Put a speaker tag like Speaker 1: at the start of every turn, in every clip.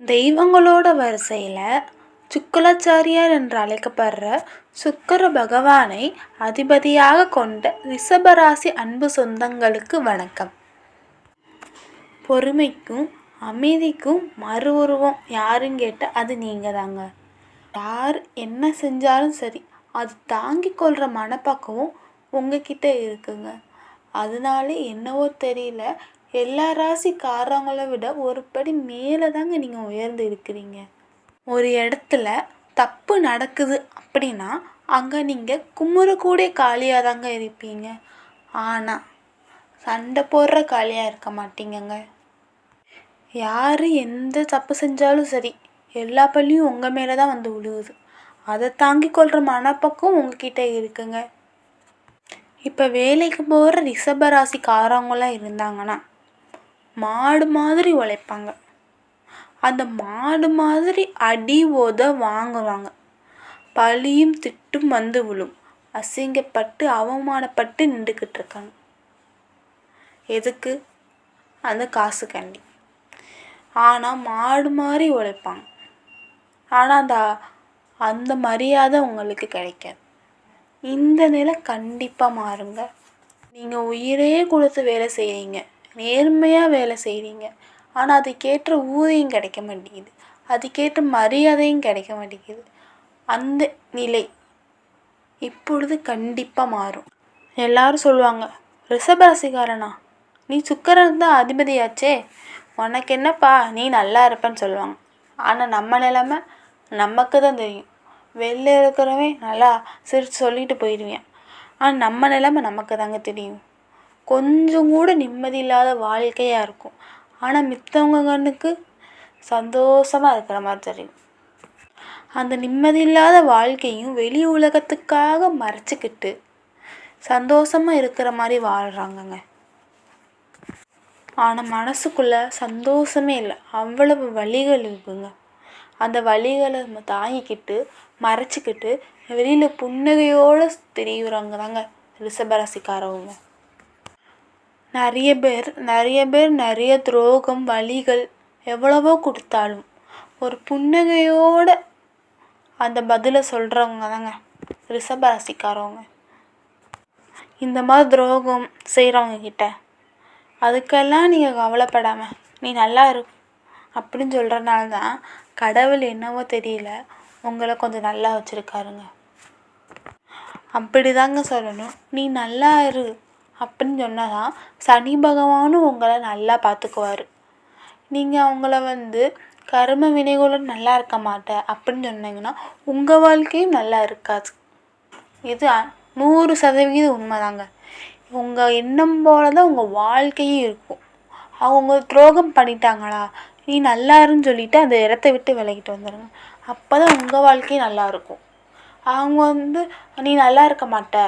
Speaker 1: தெய்வங்களோட வரிசையில் சுக்கலாச்சாரியார் என்று அழைக்கப்படுற சுக்கர பகவானை அதிபதியாக கொண்ட ரிஷபராசி அன்பு சொந்தங்களுக்கு வணக்கம். பொறுமைக்கும் அமைதிக்கும் மறு உருவம் யாருன்னு கேட்டால் அது நீங்கள் தாங்க யார் என்ன செஞ்சாலும் சரி அது தாங்கிக் கொள்கிற மனப்பக்குவம் உங்ககிட்ட இருக்குங்க. அதனால என்னவோ தெரியல எல்லா ராசிக்காரவங்கள விட ஒரு படி மேலே தாங்க நீங்கள் உயர்ந்து இருக்கிறீங்க. ஒரு இடத்துல தப்பு நடக்குது அப்படின்னா அங்கே நீங்கள் குமுறக்கூடிய காலியாக தாங்க இருப்பீங்க. ஆனால் சண்டை போடுற காளியாக இருக்க மாட்டீங்கங்க. யார் எந்த தப்பு செஞ்சாலும் சரி எல்லா பள்ளியும் உங்கள் மேலே தான் வந்து விழுகுது அதை தாங்கி கொள்கிற மனப்பக்கம் உங்ககிட்ட இருக்குங்க. இப்போ வேலைக்கு போகிற ரிஷபராசிக்காரவங்களாம் இருந்தாங்கன்னா மாடு மாதிரி உழைப்பாங்க. அந்த மாடு மாதிரி அடி உத வாங்குவாங்க. பழியும் திட்டும் வந்து விழும். அசிங்கப்பட்டு அவமானப்பட்டு நின்றுக்கிட்டு இருக்காங்க. எதுக்கு? அந்த காசு கண்டி. ஆனால் மாடு மாதிரி உழைப்பாங்க. ஆனால் அந்த அந்த மரியாதை உங்களுக்கு கிடைக்காது. இந்த நிலை கண்டிப்பாக மாறுங்க. நீங்கள் உயிரே கொடுத்து வேலை செய்கிறீங்க நேர்மையாக வேலை செய்கிறீங்க ஆனால் அதுக்கேற்ற ஊதியம் கிடைக்க மாட்டேங்குது. அதுக்கேற்ற மரியாதையும் கிடைக்க மாட்டேங்குது. அந்த நிலை இப்பொழுது கண்டிப்பாக மாறும். எல்லாரும் சொல்லுவாங்க ரிஷபராசிக்காரனா? நீ சுக்கரன் தான் அதிபதியாச்சே. உனக்கு என்னப்பா நீ நல்லா இருப்பேன்னு சொல்லுவாங்க. ஆனால் நம்ம நிலமை நமக்கு தான் தெரியும். வெளில இருக்கிறவன் நல்லா சிரித்து சொல்லிட்டு போயிடுவேன். ஆனால் நம்ம நிலமை நமக்கு தாங்க தெரியும். கொஞ்சம் கூட நிம்மதி இல்லாத வாழ்க்கையாக இருக்கும். ஆனால் மித்தவங்க கண்ணுக்கு சந்தோஷமாக இருக்கிற மாதிரி தெரியும். அந்த நிம்மதி இல்லாத வாழ்க்கையும் வெளி உலகத்துக்காக மறைச்சிக்கிட்டு சந்தோஷமாக இருக்கிற மாதிரி வாழ்கிறாங்கங்க ஆனால் மனசுக்குள்ளே சந்தோஷமே இல்லை. அவ்வளவு வழிகள் இருக்குங்க. அந்த வழிகளை நம்ம தாங்கிக்கிட்டு மறைச்சிக்கிட்டு வெளியில் புன்னகையோடு தெரியுறாங்க தாங்க ரிஷபராசிக்காரவங்க நிறைய பேர் நிறைய பேர் நிறைய துரோகம் வலிகள் எவ்வளவோ கொடுத்தாலும் ஒரு புன்னகையோடு அந்த பதிலை சொல்கிறவங்க தாங்க ரிஷபராசிக்காரவங்க. இந்த மாதிரி துரோகம் செய்கிறவங்க கிட்ட அதுக்கெல்லாம் நீங்கள் கவலைப்படாமல் நீ நல்லா இரு அப்படின்னு சொல்கிறனால தான் கடவுள் என்னவோ தெரியல உங்களை கொஞ்சம் நல்லா வச்சுருக்காருங்க. அப்படி தாங்க சொல்லணும். நீ நல்லா இரு அப்படின்னு சொன்னால் தான் சனி பகவானும் உங்களை நல்லா பார்த்துக்குவாரு. நீங்கள் அவங்கள வந்து கர்ம வினைகளும் நல்லா இருக்க மாட்டேன் அப்படின்னு சொன்னீங்கன்னா உங்கள் வாழ்க்கையும் நல்லா இருக்காது. இது நூறு சதவீதம் உண்மைதாங்க. உங்கள் எண்ணம் போல தான் உங்கள் வாழ்க்கையும் இருக்கும். அவங்க துரோகம் பண்ணிட்டாங்களா? நீ நல்லாருன்னு சொல்லிட்டு அந்த இடத்த விட்டு விலகிட்டு வந்துடுங்க அப்போ தான் உங்கள் வாழ்க்கையும் நல்லாயிருக்கும் அவங்க வந்து நீ நல்லா இருக்க மாட்ட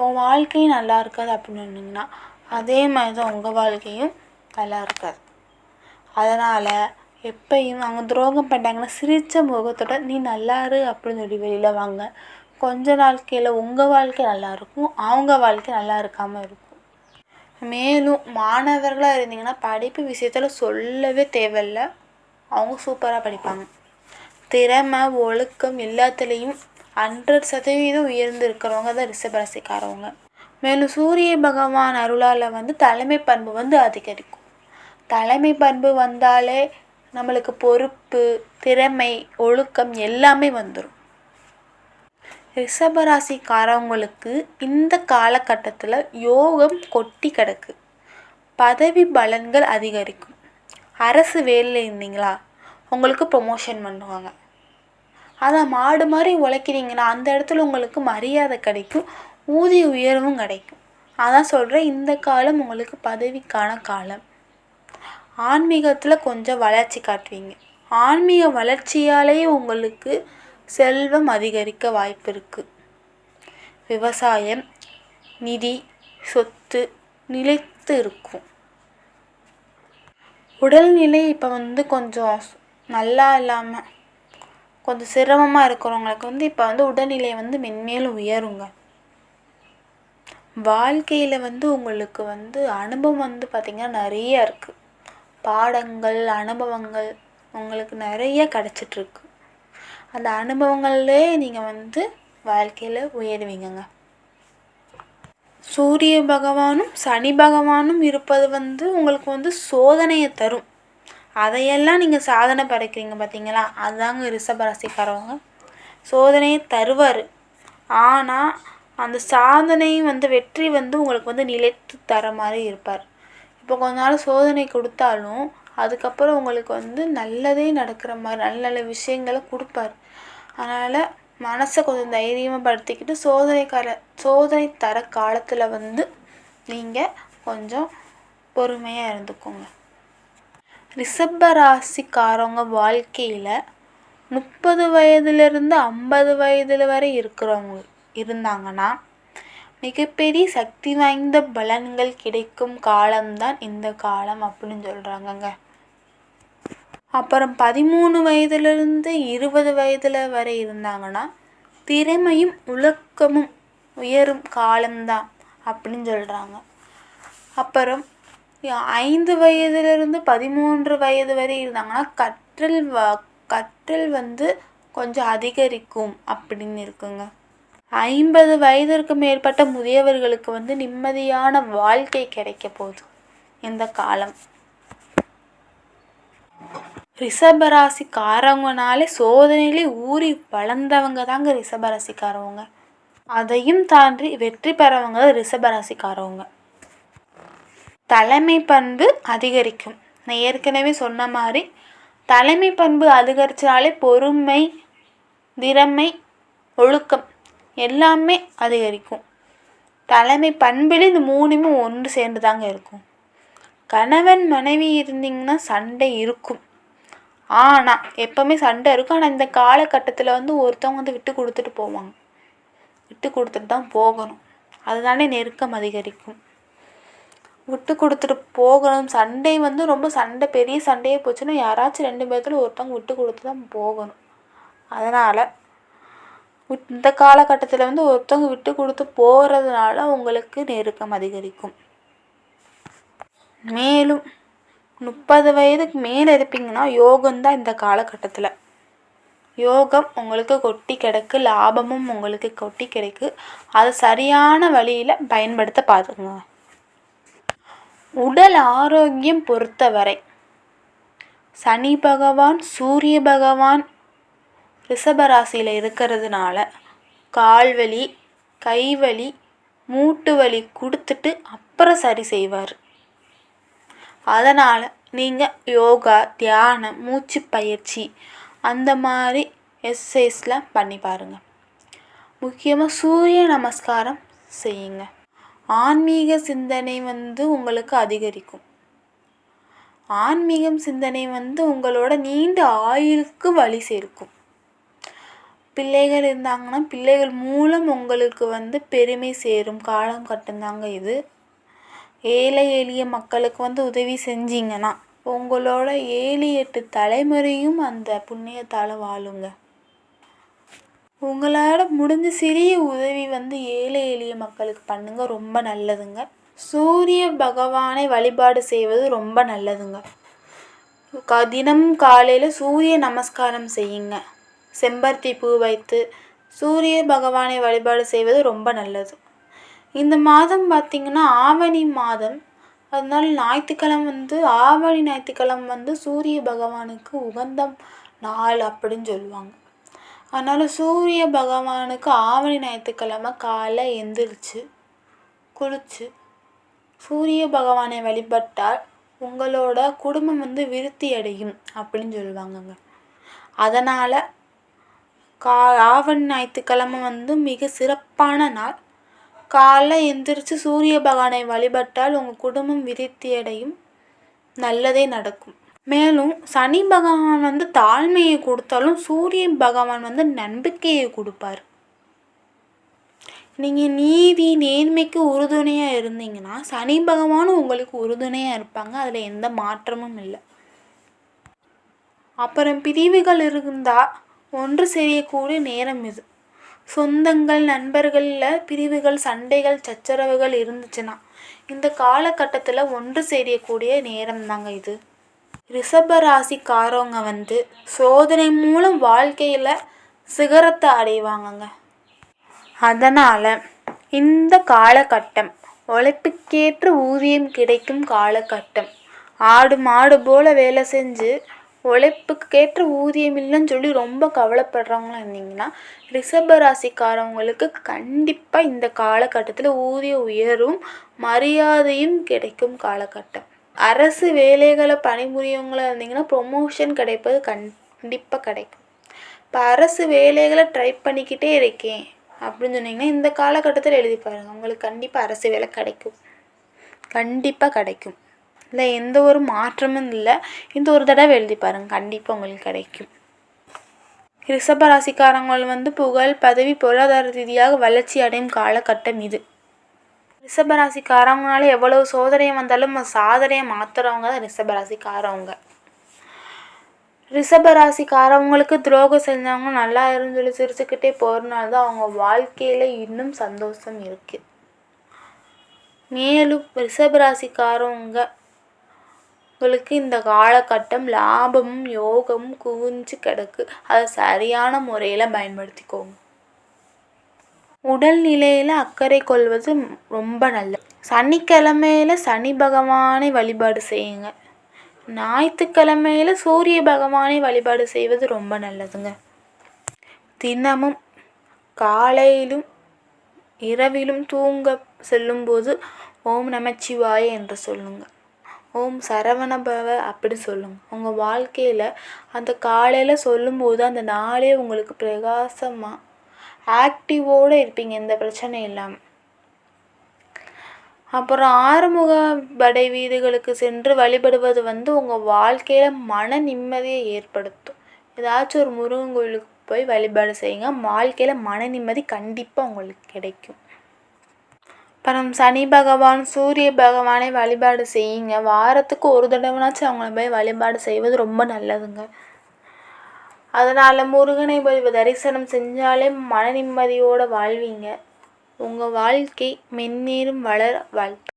Speaker 1: உன் வாழ்க்கையும் நல்லா இருக்காது அப்படின்னு சொன்னீங்கன்னா அதே மாதிரி தான் உங்கள் வாழ்க்கையும் நல்லா இருக்காது. அதனால் எப்பயும் அவங்க துரோகம் பண்ணிட்டாங்கன்னா சிரித்த முகத்தோட நீ நல்லா இரு அப்படின்னு சொல்லி வெளியில் வாங்க. கொஞ்ச நாள்க்கையில் உங்கள் வாழ்க்கை நல்லா இருக்கும் அவங்க வாழ்க்கை நல்லா இருக்காமல் இருக்கும். மேலும் மாணவர்களாக இருந்தீங்கன்னா படிப்பு விஷயத்தில் சொல்லவே தேவையில்லை. அவங்க சூப்பராக படிப்பாங்க. திறமை ஒழுக்கம் எல்லாத்துலேயும் ஹண்ட்ரட் சதவீதம் உயர்ந்து இருக்கிறவங்க தான் ரிஷபராசிக்காரவங்க. மேலும் சூரிய பகவான் அருளால் வந்து தலைமை பண்பு வந்து அதிகரிக்கும். தலைமை பண்பு வந்தாலே நம்மளுக்கு பொறுப்பு திறமை ஒழுக்கம் எல்லாமே வந்துடும் ரிஷபராசிக்காரவங்களுக்கு இந்த காலகட்டத்தில் யோகம் கொட்டி கிடக்கு. பதவி பலன்கள் அதிகரிக்கும். அரசு வேலையில் இருந்தீங்களா? உங்களுக்கு ப்ரொமோஷன் பண்ணுவாங்க. அதான் மாடு மாதிரி உழைக்கிறீங்கன்னா அந்த இடத்துல உங்களுக்கு மரியாதை கிடைக்கும் ஊதிய உயர்வும் கிடைக்கும். அதான் சொல்கிறேன் இந்த காலம் உங்களுக்கு பதவிக்கான காலம். ஆன்மீகத்தில் கொஞ்சம் வளர்ச்சி காட்டுவீங்க. ஆன்மீக வளர்ச்சியாலேயே உங்களுக்கு செல்வம் அதிகரிக்க வாய்ப்பு இருக்குது விவசாயம் நிதி சொத்து நிலைத்து இருக்கும். உடல்நிலை இப்போ வந்து கொஞ்சம் நல்லா இல்லாமல் கொஞ்சம் சிரமமாக இருக்கிறவங்களுக்கு வந்து இப்போ வந்து உடல்நிலை வந்து மென்மேலும் உயருங்க. வாழ்க்கையில் வந்து உங்களுக்கு வந்து அனுபவம் வந்து பார்த்திங்கன்னா நிறைய இருக்குது பாடங்கள் அனுபவங்கள் உங்களுக்கு நிறைய கிடச்சிட்ருக்கு. அந்த அனுபவங்கள்லே நீங்கள் வந்து வாழ்க்கையில் உயருவீங்கங்க. சூரிய பகவானும் சனி பகவானும் இருப்பது வந்து உங்களுக்கு வந்து சோதனையை தரும். அதையெல்லாம் நீங்கள் சாதனை படைக்கிறீங்க பார்த்தீங்களா அதுதாங்க ரிஷபராசிக்காரவங்க. சோதனையை தருவார். ஆனால் அந்த சாதனை வந்து வெற்றி வந்து உங்களுக்கு வந்து நிலைத்து தர மாதிரி இருப்பார். இப்போ கொஞ்ச நாள் சோதனை கொடுத்தாலும் அதுக்கப்புறம் உங்களுக்கு வந்து நல்லதே நடக்கிற மாதிரி நல்ல நல்ல விஷயங்களை கொடுப்பார். அதனால் மனசை கொஞ்சம் தைரியமாக படுத்திக்கிட்டு சோதனை கால சோதனை தர காலத்தில் வந்து நீங்கள் கொஞ்சம் பொறுமையாக இருந்துக்கோங்க. ரிஷப ராசிக்காரவங்க வாழ்க்கையில் முப்பது வயதுலேருந்து ஐம்பது வயதில் வரை இருக்கிறவங்க இருந்தாங்கன்னா மிகப்பெரிய சக்தி வாய்ந்த பலன்கள் கிடைக்கும் காலம்தான் இந்த காலம் அப்படின்னு சொல்கிறாங்கங்க அப்புறம் பதிமூணு வயதுலேருந்து இருபது வயதில் வரை இருந்தாங்கன்னா திறமையும் உலக்கமும் உயரும் காலம்தான் அப்படின்னு சொல்கிறாங்க அப்புறம் ஐந்து வயதிலிருந்து பதிமூன்று வயது வரை இருந்தாங்கன்னா கற்றல் வ கற்றல் வந்து கொஞ்சம் அதிகரிக்கும் அப்படின்னு இருக்குங்க. ஐம்பது வயதிற்கு மேற்பட்ட முதியவர்களுக்கு வந்து நிம்மதியான வாழ்க்கை கிடைக்க போகுது இந்த காலம். ரிஷபராசிக்காரவங்கனாலே சோதனையிலே ஊறி வளர்ந்தவங்க தாங்க ரிஷபராசிக்காரவங்க அதையும் தாண்டி வெற்றி பெறவங்க ரிஷபராசிக்காரவங்க தலைமை பண்பு அதிகரிக்கும். நான் ஏற்கனவே சொன்ன மாதிரி தலைமை பண்பு அதிகரித்தாலே பொறுமை திறமை ஒழுக்கம் எல்லாமே அதிகரிக்கும். தலைமை பண்பில் இந்த மூணுமே ஒன்று சேர்ந்து தாங்க இருக்கும். கணவன் மனைவி இருந்தீங்கன்னா சண்டை இருக்கும். ஆனால் எப்போவுமே சண்டை இருக்கும். ஆனால் இந்த காலகட்டத்தில் வந்து ஒருத்தவங்க வந்து விட்டு கொடுத்துட்டு போவாங்க. விட்டு கொடுத்துட்டு தான் போகணும். அதுதானே நெருக்கம் அதிகரிக்கும். விட்டு கொடுத்துட்டு போகணும். சண்டை வந்து ரொம்ப சண்டை பெரிய சண்டையே போச்சுன்னா யாராச்சும் ரெண்டு பேர்த்துல ஒருத்தவங்க விட்டு கொடுத்து தான் போகணும். அதனால் இந்த காலகட்டத்தில் வந்து ஒருத்தவங்க விட்டு கொடுத்து போகிறதுனால உங்களுக்கு நெருக்கம் அதிகரிக்கும். மேலும் முப்பது வயதுக்கு மேலே இருப்பீங்கன்னா யோகம்தான் இந்த காலகட்டத்தில். யோகம் உங்களுக்கு கொட்டி கிடக்கு லாபமும் உங்களுக்கு கொட்டி கிடைக்கு. அதை சரியான வழியில் பயன்படுத்த பார்த்துங்க உடல் ஆரோக்கியம் பொறுத்தவரை சனி பகவான் சூரிய பகவான் ரிஷபராசியில் இருக்கிறதுனால கால்வலி கைவலி மூட்டு வலி கொடுத்துட்டு அப்புறம் சரி செய்வார். அதனால் நீங்கள் யோகா தியானம் மூச்சு பயிற்சி அந்த மாதிரி எக்ஸசைஸ்லாம் பண்ணி பாருங்கள் முக்கியமாக சூரிய நமஸ்காரம் செய்யுங்க. ஆன்மீக சிந்தனை வந்து உங்களுக்கு அதிகரிக்கும். ஆன்மீகம் சிந்தனை வந்து உங்களோட நீண்ட ஆயுளுக்கு வழி சேர்க்கும். பிள்ளைகள் இருந்தாங்கன்னா பிள்ளைகள் மூலம் உங்களுக்கு வந்து பெருமை சேரும். காலம் கட்டுந்தாங்க இது. ஏழை எளிய மக்களுக்கு வந்து உதவி செஞ்சீங்கன்னா உங்களோட ஏழு எட்டு தலைமுறையும் அந்த புண்ணியத்தால் வாழுங்க. உங்களால் முடிஞ்ச சிறிய உதவி வந்து ஏழை எளிய மக்களுக்கு பண்ணுங்க. ரொம்ப நல்லதுங்க. சூரிய பகவானை வழிபாடு செய்வது ரொம்ப நல்லதுங்க. க தினம் காலையில் சூரிய நமஸ்காரம் செய்யுங்க. செம்பருத்தி பூ வைத்து சூரிய பகவானை வழிபாடு செய்வது ரொம்ப நல்லது. இந்த மாதம் பார்த்திங்கன்னா ஆவணி மாதம். அதனால ஞாயிற்றுக்கிழமை வந்து ஆவணி ஞாயிற்றுக்கிழமை வந்து சூரிய பகவானுக்கு உகந்த நாள் அப்படின்னு சொல்லுவாங்க. அதனால் சூரிய பகவானுக்கு ஆவணி ஞாயிற்றுக்கிழமை காலைல எந்திரிச்சு குளிச்சு சூரிய பகவானை வழிபட்டால் உங்களோட குடும்பம் வந்து விருத்தி அடையும் அப்படின்னு சொல்லுவாங்கங்க. அதனால் கா ஆவணி ஞாயிற்றுக்கிழமை வந்து மிக சிறப்பான நாள். காலை எந்திரிச்சு சூரிய பகவானை வழிபட்டால் உங்கள் குடும்பம் விருத்தி அடையும். நல்லதே நடக்கும். மேலும் சனி பகவான் வந்து தாழ்மையை கொடுத்தாலும் சூரிய பகவான் வந்து நம்பிக்கையை கொடுப்பார். நீங்கள் நீதி நேர்மைக்கு உறுதுணையாக இருந்தீங்கன்னா சனி பகவானும் உங்களுக்கு உறுதுணையாக இருப்பாங்க. அதில் எந்த மாற்றமும் இல்லை. அப்புறம் பிரிவுகள் இருந்தால் ஒன்று செய்யக்கூடிய நேரம் இது. சொந்தங்கள் நண்பர்களில் பிரிவுகள் சண்டைகள் சச்சரவுகள் இருந்துச்சுன்னா இந்த காலகட்டத்தில் ஒன்று சேரக்கூடிய நேரம் தாங்க இது. ரிஷப ராசிக்காரவங்க வந்து சோதனை மூலம் வாழ்க்கையில் சிகரத்தை அடைவாங்கங்க. அதனால் இந்த காலகட்டம் உழைப்புக்கேற்ற ஊதியம் கிடைக்கும் காலகட்டம். ஆடு மாடு போல் வேலை செஞ்சு உழைப்புக்கேற்ற ஊதியம் இல்லைன்னு சொல்லி ரொம்ப கவலைப்படுறவங்களா இருந்தீங்கன்னா ரிஷப ராசிக்காரவங்களுக்கு கண்டிப்பாக இந்த காலகட்டத்தில் ஊதிய உயரும் மரியாதையும் கிடைக்கும் காலகட்டம். அரசு வேலைகளை பணிபுரியவங்களாக இருந்தீங்கன்னா ப்ரொமோஷன் கிடைப்பது கண்டிப்பாக கிடைக்கும். இப்போ அரசு வேலைகளை ட்ரை பண்ணிக்கிட்டே இருக்கேன் அப்படின்னு சொன்னீங்கன்னா இந்த காலகட்டத்தில் எழுதி பாருங்கள் உங்களுக்கு கண்டிப்பாக அரசு வேலை கிடைக்கும். கண்டிப்பாக கிடைக்கும். இல்லை எந்த ஒரு மாற்றமும் இல்லை. இந்த ஒரு தடவை எழுதி பாருங்கள் கண்டிப்பாக உங்களுக்கு கிடைக்கும். ரிஷப ராசிக்காரங்கள் வந்து புகழ் பதவி பொருளாதார ரீதியாக வளர்ச்சி அடையும் காலகட்டம் இது. ரிஷபராசிக்காரவங்கனால எவ்வளோ எவ்வளவு வந்தாலும் சாதனையை மாத்துறவங்க தான் ரிஷபராசிக்காரவங்க. ரிஷபராசிக்காரவங்களுக்கு ராசிக்காரவங்களுக்கு துரோகம் செஞ்சவங்க நல்லா இருந்து சொல்லி சிரிச்சுக்கிட்டே போகிறனால தான் அவங்க வாழ்க்கையில் இன்னும் சந்தோஷம் இருக்குது மேலும் ரிஷபராசிக்காரவங்க உங்களுக்கு இந்த காலகட்டம் லாபமும் யோகமும் குவிஞ்சு கிடக்கு. அதை சரியான முறையில் பயன்படுத்திக்கோங்க. உடல்நிலையில் அக்கறை கொள்வது ரொம்ப நல்லது. சனிக்கிழமையில சனி பகவானை வழிபாடு செய்யுங்க. ஞாயிற்றுக்கிழமையில சூரிய பகவானை வழிபாடு செய்வது ரொம்ப நல்லதுங்க. தினமும் காலையிலும் இரவிலும் தூங்க செல்லும்போது ஓம் நமச்சிவாய என்று சொல்லுங்கள் ஓம் சரவணபவ அப்படி சொல்லுங்க. உங்கள் வாழ்க்கையில் அந்த காலையில் சொல்லும்போது அந்த நாளே உங்களுக்கு பிரகாசமாக ஆக்டிவோடு இருப்பீங்க எந்த பிரச்சனையும் இல்லாமல் அப்புறம் ஆறுமுக படை வீடுகளுக்கு சென்று வழிபடுவது வந்து உங்கள் வாழ்க்கையில் மன நிம்மதியை ஏற்படுத்தும். ஏதாச்சும் ஒரு முருகன் கோயிலுக்கு போய் வழிபாடு செய்யுங்க வாழ்க்கையில் மன நிம்மதி கண்டிப்பாக உங்களுக்கு கிடைக்கும். அப்புறம் சனி பகவான் சூரிய பகவானை வழிபாடு செய்யுங்க. வாரத்துக்கு ஒரு தடவைனாச்சும் அவங்கள போய் வழிபாடு செய்வது ரொம்ப நல்லதுங்க. அதனால் முருகனை போய் தரிசனம் செஞ்சாலே மன நிம்மதியோடு வாழ்வீங்க. உங்கள் வாழ்க்கை மென்மேலும் வளர வாழ்த்து